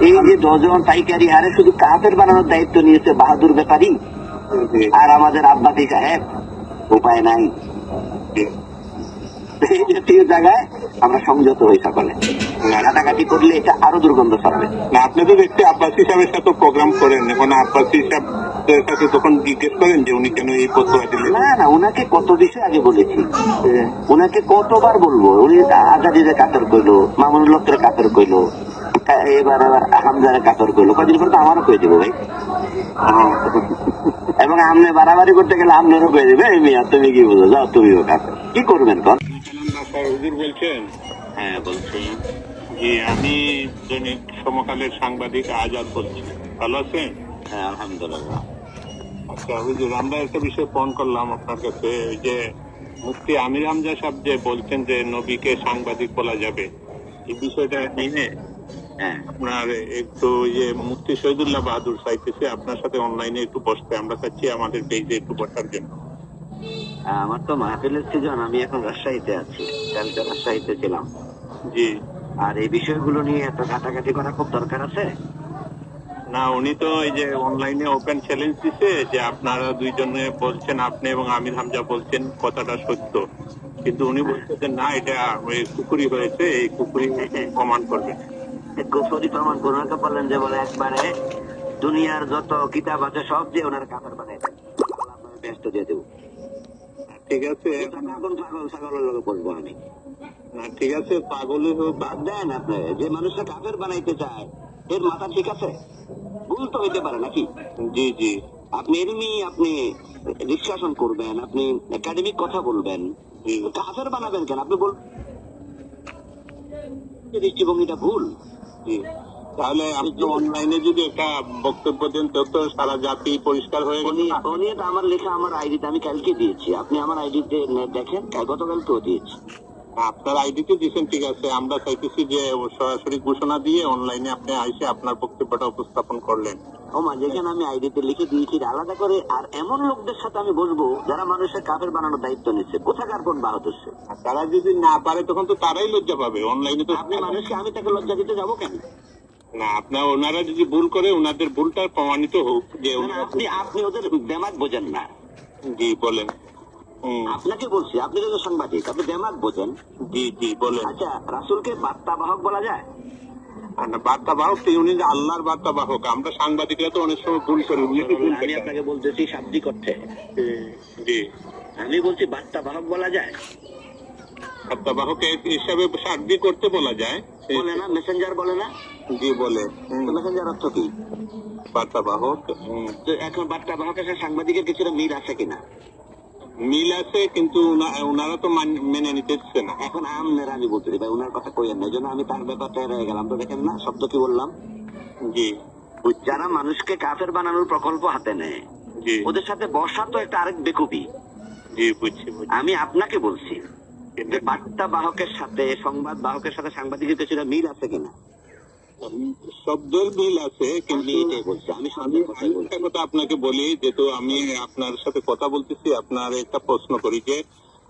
এই যে ডজন পাইকারি হারে শুধু কাপের বানানোর দায়িত্ব নিয়েছে বাহাদুর ব্যাপারী। আর আমাদের আব্বাসী সাহেব উপায় নাই। জি। এই জাতীয় জায়গায় আমরা সংযত হই সকলে। ঘাটাঘাটি করলে এটা আরও দুর্গন্ধ ছড়াবে। না আপনি তো দেখছি আব্বাস হিসাবের সাথে প্রোগ্রাম করেন। এখন আব্বাস হিসাবের সাথে তখন জিজ্ঞেস করেন যে উনি কেন এই ফতোয়া দিলেন। না না ওনাকে কত বিষয় আগে বলেছি। ওনাকে কতবার বলব? উনি আজাদিরে কাতর কইলো মামুনুল লোকের কাতর কইলো। এবার আবার হামজারে কাতর কইলো কদিন পর তো আমারও কয়ে দেবো ভাই। এবং আমনে বাড়াবাড়ি করতে গেলে আমনেরও কয়ে দেবে এই মিয়া তুমি কি বুঝো? যাও তুমিও কাতর কি করবেন কন? হুজুর বলছেন? হ্যাঁ বলছি। জি আমি দৈনিক সমকালের সাংবাদিক আজাদ বলছি। ভালো আছেন? হ্যাঁ আলহামদুলিল্লাহ। আচ্ছা হুজুর আমরা একটা বিষয় ফোন করলাম আপনার কাছে। ওই যে মুফতি আমির হামজা সাহেব যে বলছেন যে নবীকে সাংবাদিক বলা যাবে এই বিষয়টা নিয়ে হ্যাঁ। আপনার একটু ওই যে মুফতি শহীদুল্লাহ বাহাদুর চাইতেছে আপনার সাথে অনলাইনে একটু বসতে আমরা চাচ্ছি আমাদের পেজে একটু বসার জন্য। আমার তো মাহফিলের সিজন আমি এখন রাজশাহীতে আছি কালকে রাজশাহীতে ছিলাম। জি। আর এই বিষয়গুলো নিয়ে এত ঘাটাঘাটি করা খুব দরকার আছে? না উনি তো এই যে অনলাইনে ওপেন চ্যালেঞ্জ দিছে যে আপনারা দুইজনে বলছেন আপনি এবং আমির হামজা বলছেন কথাটা সত্য। কিন্তু উনি বলছেন যে না এটা ওই কুকুরি হয়েছে এই কুকুরি প্রমাণ করবে। কুফরি প্রমাণ করোনাকে বললেন যে বলে একবারে দুনিয়ার যত কিতাব আছে সব যে ওনার কাপড় বানাই দেন। ব্যস্ত দিয়ে দেবো। ঠিক আছে। এখন পাগল ছাগলের লোকে বলব আমি। না ঠিক আছে পাগলই হোক বাদ দেন আপনি। যে মানুষটা কাফের বানাইতে চায় এর মাথা ঠিক আছে? ভুল তো হইতে পারে নাকি? জি জি। আপনি এমনি আপনি নিঃশাসন করবেন আপনি একাডেমিক কথা বলবেন। কাফের বানাবেন কেন? আপনি বল দৃষ্টিভঙ্গিটা ভুল। তাহলে আপনি অনলাইনে যদি একটা বক্তব্য দেন, তো তো সারা জাতি পরিষ্কার হয়ে গেল আমার লেখা, আমার আইডিতে আমি কালকে দিয়েছি। আপনি আমার আইডিতে দেখেন গতকালকেও দিয়েছি। আপনার আইডিতে দিচ্ছেন ঠিক আছে। আমরা চাইতেছি যে সরাসরি ঘোষণা দিয়ে অনলাইনে আপনি আইসে আপনার বক্তব্যটা উপস্থাপন করলেন। ও মা যেখানে আমি আইডিতে লিখে দিয়েছি আলাদা করে আর এমন লোকদের সাথে আমি বসবো যারা মানুষের কাফের বানানোর দায়িত্ব নিচ্ছে। কোথাকার কোন বাহাদুর সে? তারা যদি না পারে তখন তো তারাই লজ্জা পাবে। অনলাইনে তো আপনি মানুষকে আমি তাকে লজ্জা দিতে যাব কেন? না আপনার ওনারা যদি ভুল করে ওনাদের ভুলটা প্রমাণিত হোক যে আপনি আপনি ওদের দেমাগ বোঝেন না। জি বলেন। আপনাকে বলছি আপনি তো সাংবাদিক আপনি দেমাগ বোঝেন। জি জি বলেন। আচ্ছা রাসুলকে বার্তা বাহক বলা যায়? বার্তা বাহক উনি আল্লাহর বার্তা বাহক আমরা সাংবাদিকরা তো অনেক সময় ভুল করি আমি আপনাকে বলতেছি শাব্দিক অর্থে। জি। আমি বলছি বার্তা বাহক বলা যায়? বার্তা বাহক হিসাবে সার্ভি করতে বলা যায়। বলে না মেসেঞ্জার বলে না? জি বলে। মেসেঞ্জার অর্থ কি? বার্তা বাহক তো এখন বার্তা বাহকের সাংবাদিকের কিছুটা মিল আছে কিনা? মিল আছে কিন্তু ওনারা তো মান- না। এখন আমনের আমি বলতে ভাই ওনার কথা না। জন্য আমি তার রয়ে গেলাম। তো দেখেন না শব্দ কি বললাম? জি। যারা মানুষকে কাফের বানানোর প্রকল্প হাতে নেয় ওদের সাথে বসা তো একটা আরেক বেকুবি। আমি আপনাকে বলছি বার্তা বাহকের সাথে সংবাদ বাহকের সাথে সাংবাদিকের কিছুটা মিল আছে কিনা? শব্দের মিল আছে কিন্তু এটাই বলছি। আমি একটা কথা আপনাকে বলি যেহেতু আমি আপনার সাথে কথা বলতেছি আপনার একটা প্রশ্ন করি যে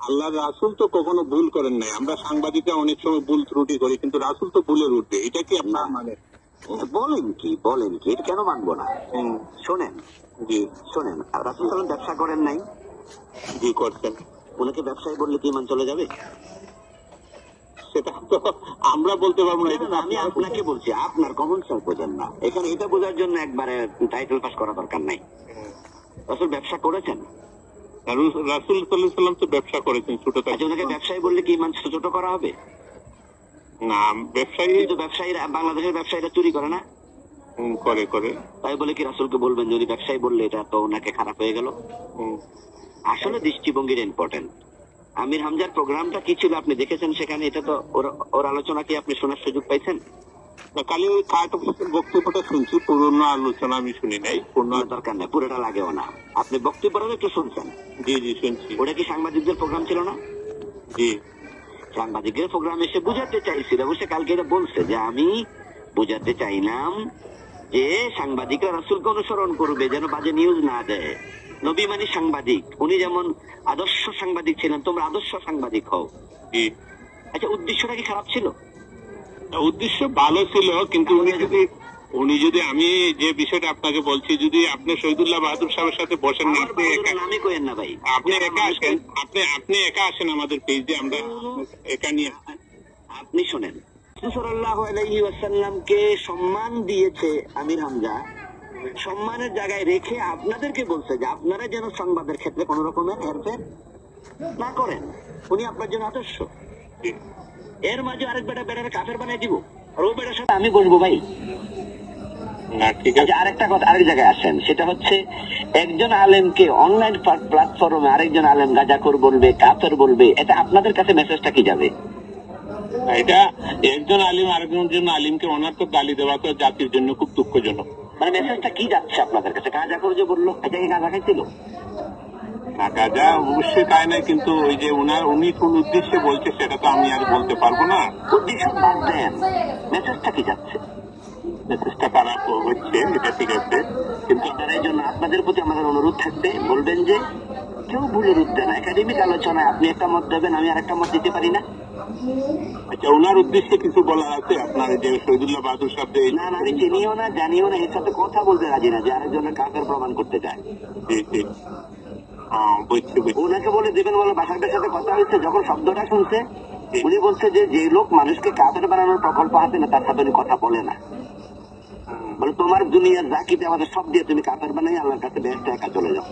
আল্লাহ রাসুল তো কখনো ভুল করেন নাই। আমরা সাংবাদিকরা অনেক সময় ভুল ত্রুটি করি কিন্তু রাসুল তো ভুলের উঠবে এটা কি আপনার মানে? বলেন কি বলেন কি এটা কেন মানবো না? শোনেন জি। শোনেন রাসুল সালাম ব্যবসা করেন নাই? জি করছেন ওনাকে ব্যবসায়ী বললে কি মান চলে যাবে? সেটা তো আমরা বলতে পারব না আমি আপনাকে বলছি আপনার কমন সেন্স বোঝেন না। এখানে এটা বোঝার জন্য একবারে টাইটেল পাস করা দরকার নাই। রাসুল ব্যবসা করেছেন? রাসুল সাল্লাম তো ব্যবসা করেছেন ছোট আচ্ছা ওনাকে ব্যবসায়ী বললে কি মান ছোট করা হবে? না ব্যবসায়ী কিন্তু ব্যবসায়ীরা বাংলাদেশের ব্যবসায়ীরা চুরি করে না? হুম, করে করে। তাই বলে কি রাসুলকে বলবেন যদি ব্যবসায়ী বললে এটা তো ওনাকে খারাপ হয়ে গেল? হুম, আসলে দৃষ্টিভঙ্গির ইম্পর্টেন্ট আমির হামজার প্রোগ্রামটা কি ছিল আপনি দেখেছেন সেখানে? এটা তো ওর আলোচনা কি আপনি শোনার সুযোগ পাইছেন? কালি ওই বক্তব্যটা শুনছি আলোচনা আমি শুনি নাই পূর্ণ দরকার নেই পুরোটা লাগেও না। আপনি বক্তব্যটা একটু শুনছেন? জি জি শুনছি। ওটা কি সাংবাদিকদের প্রোগ্রাম ছিল না? জি। সাংবাদিকের প্রোগ্রাম এসে বুঝাতে চাইছিল সে কালকে এটা বলছে যে আমি বুঝাতে চাইলাম যে সাংবাদিকরা রাসুলকে অনুসরণ করবে যেন বাজে নিউজ না দেয়। নবী মানে সাংবাদিক। উনি যেমন আদর্শ সাংবাদিক ছিলেন তোমরা আদর্শ সাংবাদিক হও। আচ্ছা উদ্দেশ্যটা কি খারাপ ছিল? উদ্দেশ্য ভালো ছিল কিন্তু উনি যদি উনি যদি আমি যে বিষয়টা আপনাকে বলছি যদি আপনি শহীদুল্লাহ বাহাদুর সাহেবের সাথে বসেন না আপনি একা নামই কইেন না ভাই। আপনি একা আসেন আপনি আপনি একা আসেন আমাদের পেজে আমরা একা নিয়ে আপনি শোনেন। সাল্লাল্লাহু আলাইহি ওয়াসাল্লামকে সম্মান দিয়েছে আমির হামজা। সম্মানের জায়গায় রেখে আপনাদেরকে বলছে যে আপনারা যেন সংবাদের ক্ষেত্রে কোন রকমের হেরফের না করেন। উনি আপনার জন্য আদর্শ। এর মাঝে আরেক বেটা বেটার কাফের বানাই দিব। আর ও বেটার সাথে আমি বসবো ভাই। আচ্ছা আরেকটা কথা আরেক জায়গায় আসেন। সেটা হচ্ছে একজন আলেমকে অনলাইন প্ল্যাটফর্মে আরেকজন আলেম গাজাখোর বলবে কাফের বলবে এটা আপনাদের কাছে মেসেজটা কি যাবে? এটা একজন আলিম আরেকজন জন্য আলিমকে অনার্থক গালি দেওয়া তো জাতির জন্য খুব দুঃখজনক। মানে মেসেজটা কি যাচ্ছে আপনাদের কাছে? গাজাখোর যে বলল এটা কি গাঁজা খাইছিল? অবশ্যই খায় না কিন্তু ওই যে উনার উনি কোন উদ্দেশ্যে বলছে সেটা তো আমি আর বলতে পারব না। উদ্দেশ্য বাদ দেন। মেসেজটা কি যাচ্ছে? চেষ্টা খারাপ হচ্ছে এটা ঠিক আছে। কিন্তু আপনারা এই জন্য আপনাদের প্রতি আমাদের অনুরোধ থাকবে বলবেন যে কেউ ভুলের উঠবে না। একাডেমিক আলোচনায় আপনি একটা মত দেবেন আমি আর একটা মত দিতে পারি না। আচ্ছা ওনার উদ্দেশ্যে কিছু আছে? আপনার যে শহীদুল্লাহ বাহাদুর সাহেব না না আমি চিনিও না জানিও না এর সাথে কথা বলতে রাজি না যে আরেকজনের কাকের প্রমাণ করতে চায়। জি জি। ওনাকে বলে দেবেন বলে সাথে কথা হয়েছে যখন শব্দটা শুনছে উনি বলছে যে যে লোক মানুষকে কাফের বানানোর প্রকল্প আছে না তার সাথে উনি কথা বলে না। বলে তোমার দুনিয়ার কিছু আমাদের সব দিয়ে তুমি কাফের বানাই আল্লাহর কাছে ব্যস্ত একা চলে যাও।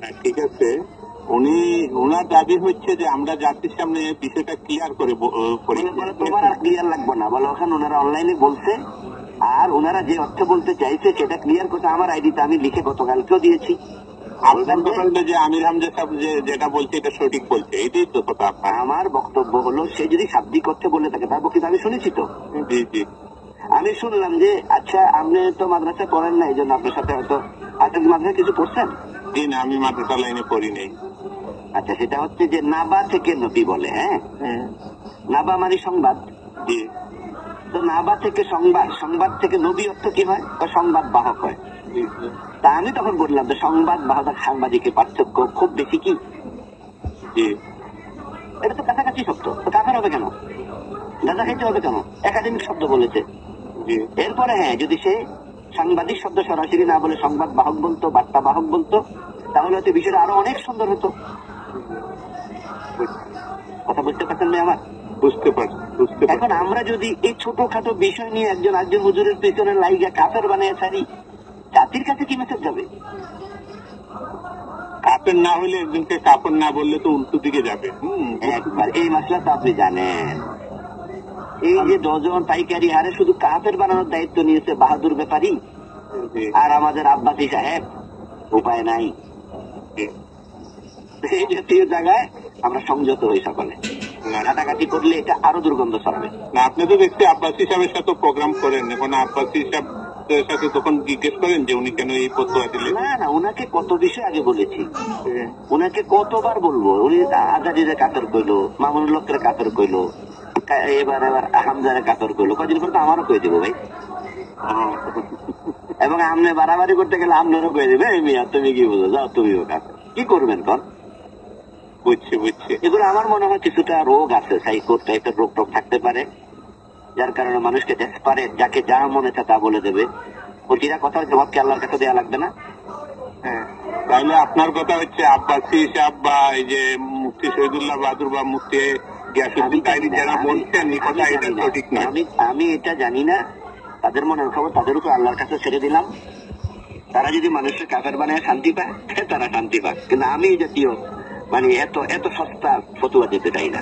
হ্যাঁ, ঠিক আছে। উনি ওনার দাবি হচ্ছে যে আমরা জাতির সামনে বিষয়টা ক্লিয়ার করে ব- আহ, করি বলে বলে তোমার আর ক্লিয়ার লাগবে না। বলে ওখানে ওনারা অনলাইনে বলছে আর ওনারা যে অর্থ বলতে চাইছে সেটা ক্লিয়ার করতে আমার আইডিতে আমি লিখে গতকালকেও দিয়েছি। যে আমির হামজা সাহেব যেটা বলছে এটা সঠিক বলছে এটাই তো কথা। আমার বক্তব্য হলো সে যদি শাব্দিক অর্থে বলে থাকে তার বক্তব্য আমি শুনেছি তো। জি জি। আমি শুনলাম যে আচ্ছা আপনি তো মাদ্রাসা পড়েন না এই জন্য আপনার সাথে হয়তো আপনার মাদ্রাসা কিছু পড়ছেন? জি না আমি মাদ্রাসা লাইনে পড়ি নেই। আচ্ছা সেটা হচ্ছে যে নাবা থেকে নবী বলে হ্যাঁ? নাবা মানে সংবাদ। তো নাবা থেকে সংবাদ সংবাদ থেকে নবী অর্থ কি হয়? বা সংবাদ বাহক হয়। তা আমি তখন বললাম যে সংবাদ বাহক আর সাংবাদিকের পার্থক্য খুব বেশি কি? এটা তো কাছাকাছি শব্দ তো কাফের হবে কেন? গাঁজা খাইতে হবে কেন? একাডেমিক শব্দ বলেছে। এরপরে হ্যাঁ যদি সে সাংবাদিক শব্দ সরাসরি না বলে সংবাদ বাহক বলতো বার্তা বাহক বলতো তাহলে হয়তো বিষয়টা আরও অনেক সুন্দর হতো। কথা বুঝতে পারছেন না আমার? বুঝতে পারছি বুঝতে এখন আমরা যদি এই ছোটখাটো বিষয় নিয়ে একজন একজন হুজুরের পিছনে লাইগা কাফের বানিয়ে ছাড়ি জাতির কাছে কি মেসেজ যাবে? কাপড় না হলে একজনকে কাপড় না বললে তো উল্টো দিকে যাবে। একবার এই মশলা তো আপনি জানেন। এই যে ডজন পাইকারি হারে শুধু কাফের বানানোর দায়িত্ব নিয়েছে বাহাদুর ব্যাপারী আর আমাদের আব্বাসী সাহেব। উপায় নাই। এই জাতীয় জায়গায় আমরা সংযত হই সকলে। কাটাকাটি করলে এটা আরও দুর্গন্ধ ছড়াবে। না আপনি তো আব্বাসী সাহেবের সাথে প্রোগ্রাম করেন। এখন আব্বাসী সাথে তখন জিজ্ঞেস করেন যে উনি কেন এই দিলেন? না না ওনাকে কত বিষয় আগে বলেছি। ওনাকে কতবার বলব? উনি আজাদিরে কাতর কইলো মামুনুল লোকের কাতর কইলো এবার এবার হামজারে কাতর কইলো। কদিন পর তো আমারও কই দেবো ভাই। হ্যাঁ, এবং আমনে বাড়াবাড়ি করতে গেলে আমনেরও কই দেবে মিয়া তুমি কি বুঝো? যাও তুমিও কাতর কি করবেন কর বুঝছি বুঝছি। এগুলো আমার মনে হয় কিছুটা রোগ আছে সাইকোর টাইপের রোগ টোগ থাকতে পারে। যার কারণে মানুষকে ডেসপারেট যাকে যা মনে তা বলে দেবে। প্রতিটা কথার জবাব কি আল্লাহর কাছে দেওয়া লাগবে না? হ্যাঁ তাহলে আপনার কথা হচ্ছে আব্বাসী সাহেব বা এই যে মুফতি শহীদুল্লাহ বাহাদুর বা মুফতি যারা আমি- বলছেন এই কথা আমি এটা জানি না। সঠিক না। আমি আমি এটা জানি না। তাদের মনের খবর তাদের উপর আল্লাহর কাছে ছেড়ে দিলাম। তারা যদি মানুষের কাফের বানায় শান্তি পায় তারা শান্তি পায় কিন্তু আমি জাতীয় মানে এত এত সস্তা ফতুয়া দিতে চাই না।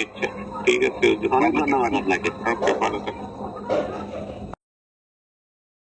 আচ্ছা, ঠিক আছে। অনেক ধন্যবাদ আপনাকে।